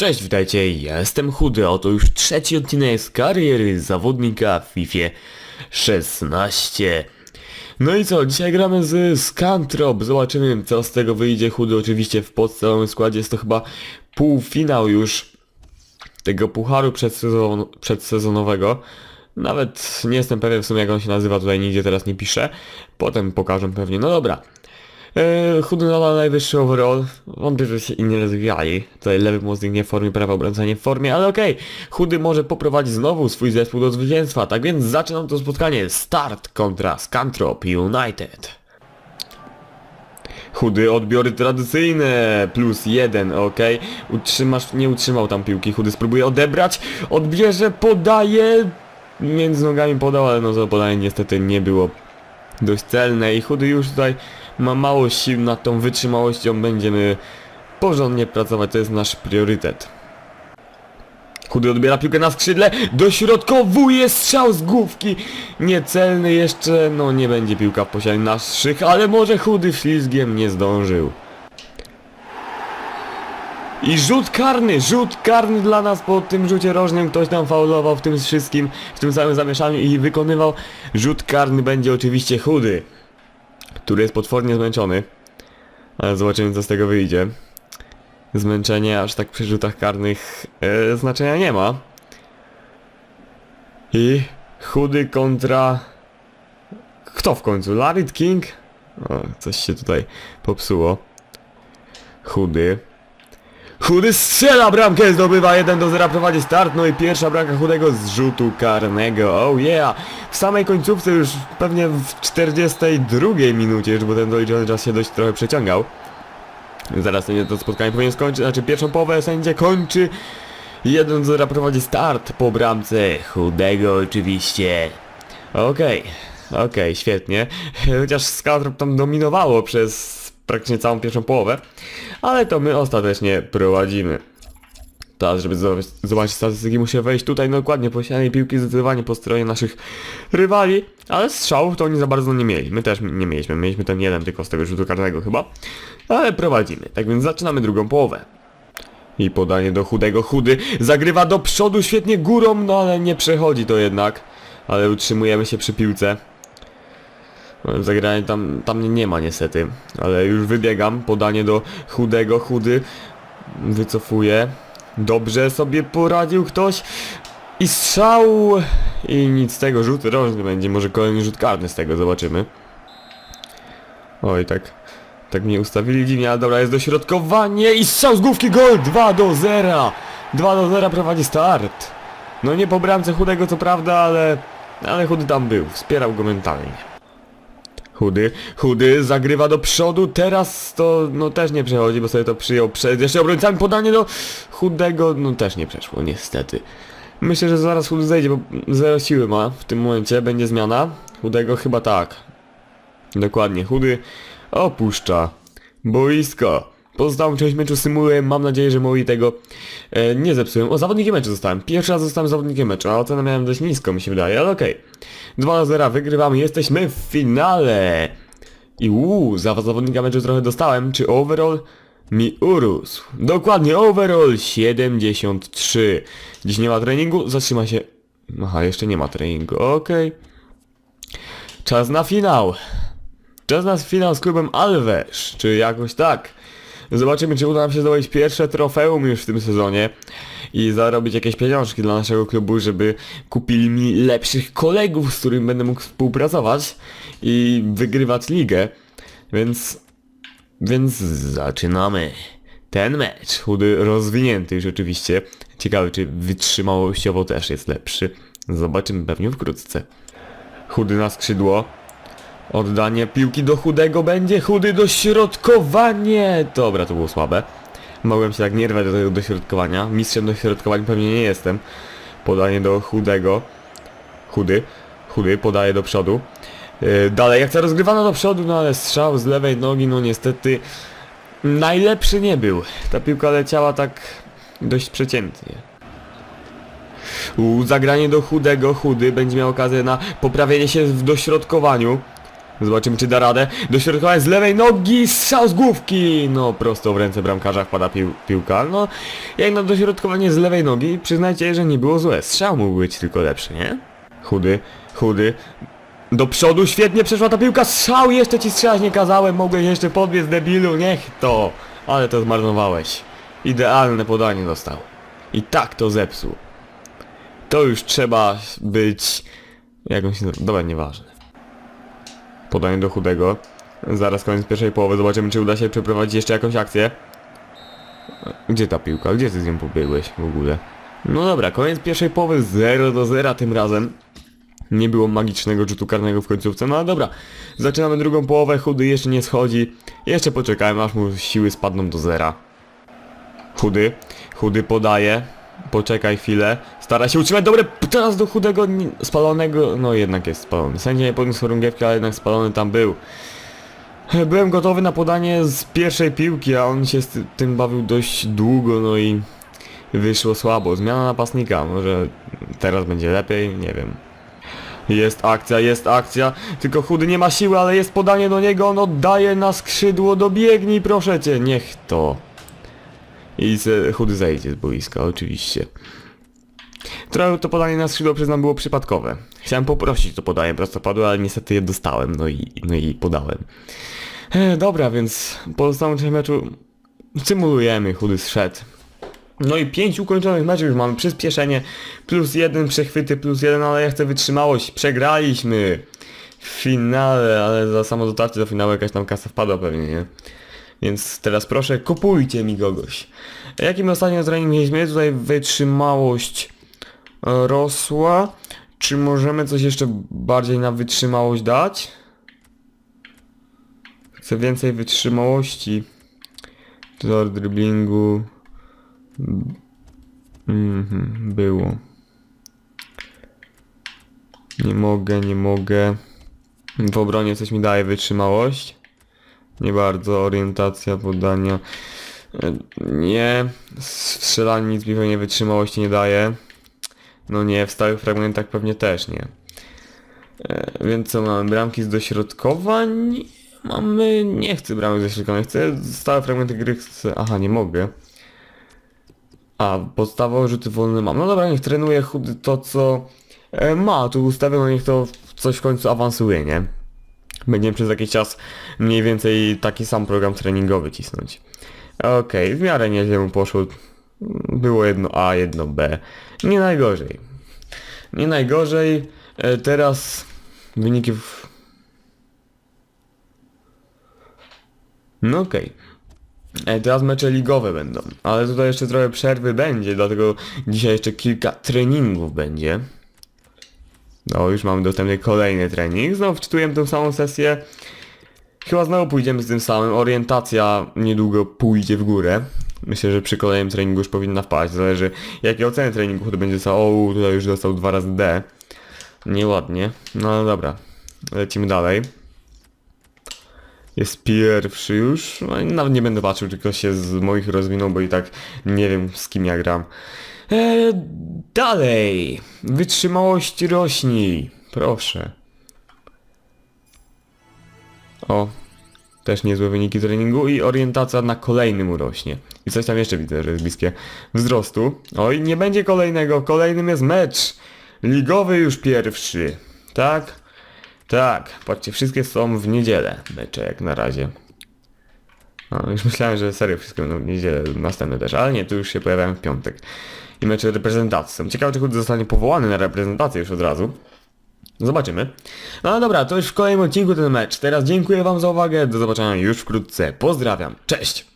Cześć, witajcie, ja jestem Chudy, oto już trzeci odcinek z kariery zawodnika w FIFA 16. No i co, dzisiaj gramy z Scantrop, zobaczymy co z tego wyjdzie, Chudy oczywiście w podstawowym składzie, jest to chyba półfinał już tego pucharu przedsezon przedsezonowego. Nawet nie jestem pewien w sumie jak on się nazywa, tutaj nigdzie teraz nie piszę, potem pokażę pewnie, no dobra. Chudy nadal najwyższy overall. Wątpię, że się inni rozwijali. Tutaj lewy mózg nie w formie, prawa obrońca nie w formie, ale okej. Chudy może poprowadzić znowu swój zespół do zwycięstwa. Tak więc zaczynam to spotkanie. Start kontra Scantrop United. Chudy odbiory tradycyjne, plus jeden, ok. Utrzymasz, nie utrzymał tam piłki, chudy spróbuje odebrać, odbierze, podaje, między nogami podał, ale no to podanie niestety nie było dość celne i chudy już tutaj ma mało sił nad tą wytrzymałością, będziemy porządnie pracować, to jest nasz priorytet. Chudy odbiera piłkę na skrzydle, dośrodkowuje strzał z główki, niecelny jeszcze, no nie będzie piłka w posiadaniu naszych, ale może chudy ślizgiem nie zdążył. I rzut karny, rzut karny dla nas po tym rzucie rożnym, ktoś tam faulował w tym wszystkim, w tym całym zamieszaniu i wykonywał. Rzut karny będzie oczywiście chudy, który jest potwornie zmęczony, ale zobaczymy co z tego wyjdzie. Zmęczenie aż tak przy rzutach karnych e, znaczenia nie ma. I chudy kontra... Kto w końcu? Larit King? O, coś się tutaj popsuło. Chudy. Chudy strzela bramkę, zdobywa 1 do 0, prowadzi start, no i pierwsza bramka Chudego z rzutu karnego, oh yeah! W samej końcówce już pewnie w 42 minucie, już bo ten doliczony czas się dość trochę przeciągał. Zaraz to spotkanie powinien skończyć, znaczy pierwszą połowę sędzia kończy. 1 do 0 prowadzi start po bramce Chudego oczywiście. Okej, okej, świetnie. Chociaż Skaltrop tam dominowało przez praktycznie całą pierwszą połowę, ale to my ostatecznie prowadzimy. Teraz, żeby zobaczyć, statystyki, muszę wejść tutaj dokładnie posiadanej piłki zdecydowanie po stronie naszych rywali, ale strzałów to oni za bardzo nie mieli. My też nie mieliśmy, mieliśmy ten jeden tylko z tego rzutu karnego chyba, ale prowadzimy. Tak więc zaczynamy drugą połowę. I podanie do chudego, chudy zagrywa do przodu świetnie górą, no ale nie przechodzi to jednak. Ale utrzymujemy się przy piłce. Zagranie tam, tam nie ma niestety, ale już wybiegam, podanie do chudego, chudy wycofuje. Dobrze sobie poradził ktoś i strzał i nic z tego, rzut rożny będzie, może kolejny rzut karny z tego, zobaczymy. Oj, tak, tak mnie ustawili dziwnie, ale dobra, jest dośrodkowanie i strzał z główki, gol, 2 do 0, 2 do 0 prowadzi start. No nie po bramce chudego co prawda, ale, ale chudy tam był, wspierał go mentalnie. Chudy, chudy, zagrywa do przodu, teraz to no też nie przechodzi, bo sobie to przyjął przed jeszcze obrońcami, podanie do chudego, no też nie przeszło, niestety. Myślę, że zaraz chudy zejdzie, bo zero siły ma w tym momencie, będzie zmiana. Chudego chyba tak. Dokładnie, chudy opuszcza boisko. Pozostałą część meczu symuluję, mam nadzieję, że moi tego e, nie zepsują. O, zawodnikiem meczu zostałem. Pierwszy raz zostałem zawodnikiem meczu, a ocenę miałem dość nisko, mi się wydaje, ale okej. 2 do 0, wygrywamy, jesteśmy w finale. I uuu, za zawodnika meczu trochę dostałem. Czy overall mi urósł? Dokładnie, overall 73. Dziś nie ma treningu, zatrzyma się... Aha, jeszcze nie ma treningu, okej. Czas na finał. Czas na finał z klubem Alves, czy jakoś tak. Zobaczymy, czy uda nam się zdobyć pierwsze trofeum już w tym sezonie i zarobić jakieś pieniążki dla naszego klubu, żeby kupili mi lepszych kolegów, z którymi będę mógł współpracować i wygrywać ligę. Więc... Więc zaczynamy. Ten mecz, chudy rozwinięty już oczywiście. Ciekawy, czy wytrzymałościowo też jest lepszy. Zobaczymy pewnie wkrótce. Chudy na skrzydło. Oddanie piłki do chudego będzie, chudy dośrodkowanie! Dobra, to było słabe. Mogłem się tak nie rwać do tego dośrodkowania. Mistrzem dośrodkowań pewnie nie jestem. Podanie do chudego. Chudy. Chudy podaje do przodu. Yy, dalej, jak ta rozgrywana do przodu, no ale strzał z lewej nogi, no niestety najlepszy nie był. Ta piłka leciała tak dość przeciętnie. U, zagranie do chudego, chudy będzie miał okazję na poprawienie się w dośrodkowaniu. Zobaczymy czy da radę. Dośrodkowanie z lewej nogi, strzał z główki! No prosto w ręce bramkarza wpada pił piłka. No jak na dośrodkowanie z lewej nogi, przyznajcie, że nie było złe. Strzał mógł być tylko lepszy, nie? Chudy, chudy. Do przodu świetnie przeszła ta piłka, strzał jeszcze ci strzelać nie kazałem, mogłeś jeszcze podbiec debilu, niech to. Ale to zmarnowałeś. Idealne podanie dostał. I tak to zepsuł. To już trzeba być... Jak on się nazywa? Dobra, nieważne. Podanie do chudego. Zaraz koniec pierwszej połowy, zobaczymy czy uda się przeprowadzić jeszcze jakąś akcję. Gdzie ta piłka? Gdzie ty z nią pobiegłeś w ogóle? No dobra, koniec pierwszej połowy 0 do 0 tym razem. Nie było magicznego rzutu karnego w końcówce, no ale dobra. Zaczynamy drugą połowę, chudy jeszcze nie schodzi. Jeszcze poczekajmy aż mu siły spadną do zera. Chudy, chudy podaje. Poczekaj chwilę. Stara się utrzymać dobre teraz do chudego spalonego. No jednak jest spalony. Sędzia nie podniósł chorągiewki, ale jednak spalony tam był. Byłem gotowy na podanie z pierwszej piłki, a on się z ty- tym bawił dość długo, no i wyszło słabo. Zmiana napastnika, może teraz będzie lepiej, nie wiem. Jest akcja, jest akcja, tylko chudy nie ma siły, ale jest podanie do niego, on oddaje na skrzydło, dobiegnij proszę cię, niech to. I se, chudy zejdzie z boiska, oczywiście. Trochę to podanie na skrzydło przyznam było przypadkowe. Chciałem poprosić to podanie prostopadłe, ale niestety je dostałem, no i, no i podałem. E, dobra, więc pozostałą część meczu symulujemy, chudy zszedł. No i pięć ukończonych meczów już mamy przyspieszenie, plus jeden przechwyty, plus jeden, ale ja chcę wytrzymałość, przegraliśmy w finale, ale za samo dotarcie do finału jakaś tam kasa wpadła pewnie, nie? Więc teraz proszę, kupujcie mi kogoś. Jakim ostatnio trening mieliśmy? Tutaj wytrzymałość e, rosła. Czy możemy coś jeszcze bardziej na wytrzymałość dać? Chcę więcej wytrzymałości. Tor driblingu. Mhm, było. Nie mogę, nie mogę. W obronie coś mi daje wytrzymałość. Nie bardzo. Orientacja, podania. Nie. W strzelaniu nic mi pewnie wytrzymałości nie daje. No nie, w stałych fragmentach pewnie też nie. E, Więc co mamy? Bramki z dośrodkowań? Mamy... Nie chcę bramek z dośrodkowań, chcę stałe fragmenty gry, chcę... Aha, nie mogę. A, podstawowe rzuty wolne mam. No dobra, niech trenuje chudy to, co e, ma tu ustawione, niech to coś w końcu awansuje, nie? Będziemy przez jakiś czas mniej więcej taki sam program treningowy cisnąć. Okej, w miarę nieźle mu poszło. Było jedno A, jedno B. Nie najgorzej. Nie najgorzej. E, teraz wyniki w... No okej. E, Teraz mecze ligowe będą, ale tutaj jeszcze trochę przerwy będzie, dlatego dzisiaj jeszcze kilka treningów będzie. No, już mamy dostępny kolejny trening. Znowu wczytuję tę samą sesję. Chyba znowu pójdziemy z tym samym. Orientacja niedługo pójdzie w górę. Myślę, że przy kolejnym treningu już powinna wpaść. Zależy jakie oceny treningu to będzie za. O, tutaj już dostał dwa razy D. Nieładnie. No ale dobra. Lecimy dalej. Jest pierwszy już. No, nawet nie będę patrzył, czy ktoś się z moich rozwinął, bo i tak nie wiem z kim ja gram. Eee, dalej. Wytrzymałość rośnij. Proszę. O. Też niezłe wyniki treningu i orientacja na kolejnym urośnie. I coś tam jeszcze widzę, że jest bliskie wzrostu. Oj, nie będzie kolejnego. Kolejnym jest mecz. Ligowy już pierwszy. Tak? Tak. Patrzcie, wszystkie są w niedzielę. Mecze jak na razie. No, już myślałem, że serio wszystkie będą w niedzielę, następne też, ale nie, tu już się pojawiają w piątek. I mecze reprezentacji. Ciekawe, czy Chudy zostanie powołany na reprezentację już od razu. Zobaczymy. No dobra, to już w kolejnym odcinku ten mecz. Teraz dziękuję wam za uwagę, do zobaczenia już wkrótce. Pozdrawiam, cześć!